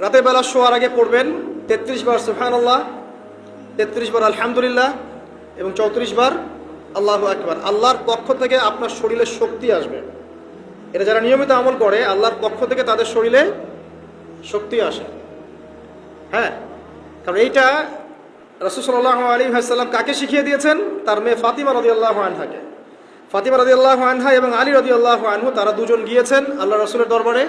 রাতের বেলা শোয়ার আগে পড়বেন, তেত্রিশ বার সুফানুল্লাহ তেত্রিশ বার আলহামদুলিল্লাহ, এবং চৌত্রিশ বার আল্লাহ একবার আল্লাহর পক্ষ থেকে আপনার শরীরে শক্তি আসবে। এটা যারা নিয়মিত আমল করে, আল্লাহর পক্ষ থেকে তাদের শরীরে শক্তি আসে। হ্যাঁ? কারণ এইটা রসুসল্লাহ আলী হাসাল্লাম কাকে শিখিয়ে দিয়েছেন? তার মেয়ে ফাতিমা রদি আল্লাহ আনহাকে। ফাতিমা রদি আল্লাহ আনহা এবং আলী রদি আল্লাহ আনহু, তারা দুজন গিয়েছেন আল্লাহ রসুলের দরবারে।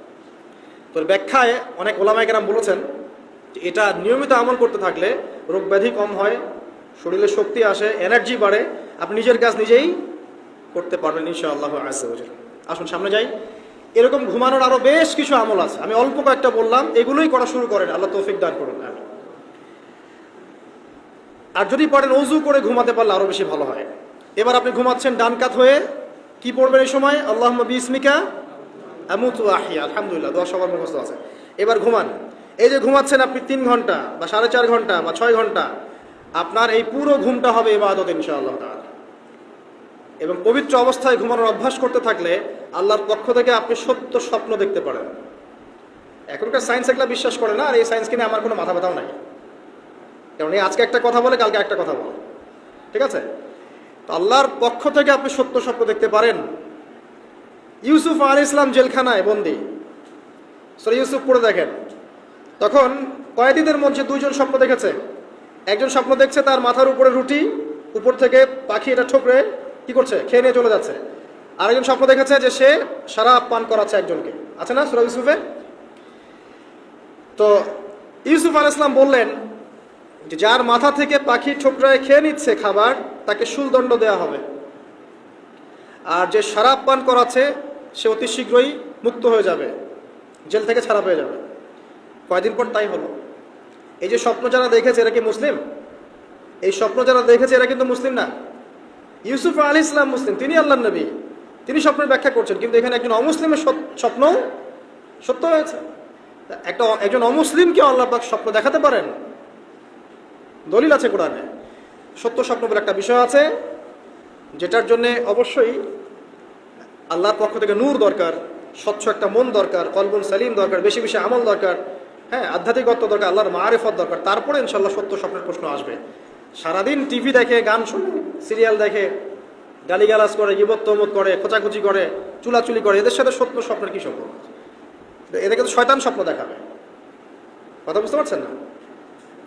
তো ব্যাখ্যায় অনেক ওলামাইকেরাম বলেছেন যে এটা নিয়মিত আমল করতে থাকলে রোগ ব্যাধি কম হয়, শরীরে শক্তি আসে এনার্জি বাড়ে, আপনি নিজের কাজ নিজেই করতে পারবেন ইনশাআল্লাহ আসে আসুন সামনে যাই। এরকম ঘুমানোর আরও বেশ কিছু আমল আছে। আমি অল্প কয়েকটা বললাম, এগুলোই করা শুরু করেন, আল্লাহ তৌফিক দান করুন। আর যদি পারেন অজু করে ঘুমাতে পারলে আরও বেশি ভালো হয়। এবার আপনি ঘুমাচ্ছেন ডান কাত হয়ে, কি পড়বেন এই সময়? আল্লাহ বিসমিকা আমুতু আহিয়া আলহামদুলিল্লাহ দশ সবার মুখস্থ আছে। এবার ঘুমান। এই যে ঘুমাচ্ছেন আপনি তিন ঘণ্টা বা সাড়ে চার ঘণ্টা বা ছয় ঘণ্টা, আপনার এই পুরো ঘুমটা হবে এবাদত ইনশাআল্লাহ তাআলা। এবং পবিত্র অবস্থায় ঘুমানোর অভ্যাস করতে থাকলে আল্লাহর পক্ষ থেকে আপনি সত্য স্বপ্ন দেখতে পারেন। এখনকার সায়েন্স এগুলা বিশ্বাস করে না, আর এই সায়েন্স কিনে আমার কোনো মাথা ব্যথাও নাই। কারণ এই আজকে একটা কথা বলে, কালকে একটা কথা বলে। ঠিক আছে? তো আল্লাহর পক্ষ থেকে আপনি সত্য স্বপ্ন দেখতে পারেন। ইউসুফ আলী ইসলাম জেলখানায়, বন্দি। সরি ইউসুফ পড়ে দেখেন। তখন কয়েদিদের মধ্যে দুইজন স্বপ্ন দেখেছে। একজন স্বপ্ন দেখছে তার মাথার উপরে রুটি, উপর থেকে পাখি এটা ঠোকরে কি করছে, খেয়ে নিয়ে চলে যাচ্ছে। আরেকজন স্বপ্ন দেখেছে যে সে সারা পান করাচ্ছে একজনকে। আছে না সুরা ইউসুফে? তো ইউসুফ আল ইসলাম বললেন যে যার মাথা থেকে পাখি ঠোকরায় খেয়ে নিচ্ছে খাবার, তাকে শুলদণ্ড দেওয়া হবে। আর যে শারাপ পান করাচ্ছে সে অতি শীঘ্রই মুক্ত হয়ে যাবে, জেল থেকে ছাড়া পেয়ে যাবে। কয়দিন পর তাই হলো। এই যে স্বপ্ন যারা দেখেছে, এরা কি মুসলিম? এই স্বপ্ন যারা দেখেছে, এরা কিন্তু মুসলিম না। ইউসুফ আলী ইসলাম মুসলিম, তিনি আল্লাহ নবী। তিনি স্বপ্নের ব্যাখ্যা করছেন, কিন্তু এখানে একজন অমুসলিমের স্বপ্ন সত্য হয়েছে। একটা একজন অমুসলিমকে আল্লাহ পাক স্বপ্ন দেখাতে পারেন। দলিল আছে কোরআনে। সত্য স্বপ্ন বলে একটা বিষয় আছে, যেটার জন্যে অবশ্যই আল্লাহর পক্ষ থেকে নূর দরকার, স্বচ্ছ একটা মন দরকার, কলবুল সালিম দরকার, বেশি বেশি আমল দরকার হ্যাঁ আধ্যাত্মিকত্ব দরকার, আল্লাহর মারেফত দরকার। তারপরে ইনশাল্লাহ সত্য স্বপ্নের প্রশ্ন আসবে। সারাদিন টিভি দেখে, গান শুনে, সিরিয়াল দেখে, গালিগালাজ করে, গিবত তমত করে, খোঁচাখুচি করে, চুলাচুলি করে, এদের সাথে সত্য স্বপ্নের কি সম্পর্ক এদেরকে তো শয়তান স্বপ্ন দেখাবে। কথা বুঝতে পারছেন না?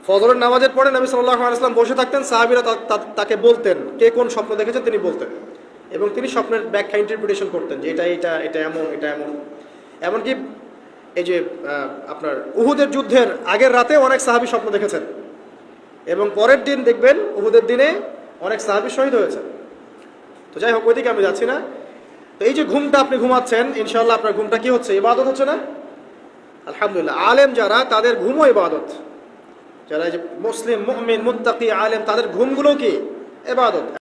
ফজরের নামাজের পরে নবী সাল্লাহ আলাইসলাম বসে থাকতেন, সাহাবিরা তাকে বলতেন, কে কোন স্বপ্ন দেখেছেন তিনি বলতেন। এবং তিনি স্বপ্নের ব্যাখ্যা ইন্টারপ্রিটেশন করতেন যে এটা এটা এটা এমন এটা এমন। এমনকি এই যে আপনার উহুদের যুদ্ধের আগের রাতে অনেক সাহাবি স্বপ্ন দেখেছেন। এবং পরের দিন দেখবেন উহুদের দিনে অনেক সাহাবি শহীদ হয়েছে তো যাই হোক, ওইদিকে আমি যাচ্ছি না। তো এই যে ঘুমটা আপনি ঘুমাচ্ছেন ইনশাল্লাহ আপনার ঘুমটা কি হচ্ছে? ইবাদত হচ্ছে না? আলহামদুলিল্লাহ। আলেম যারা, তাদের ঘুমও ইবাদত। যারা এই যে মুসলিম, মুমিন, মুত্তাকি, আলেম, তাদের ঘুমগুলো কি? এবাদত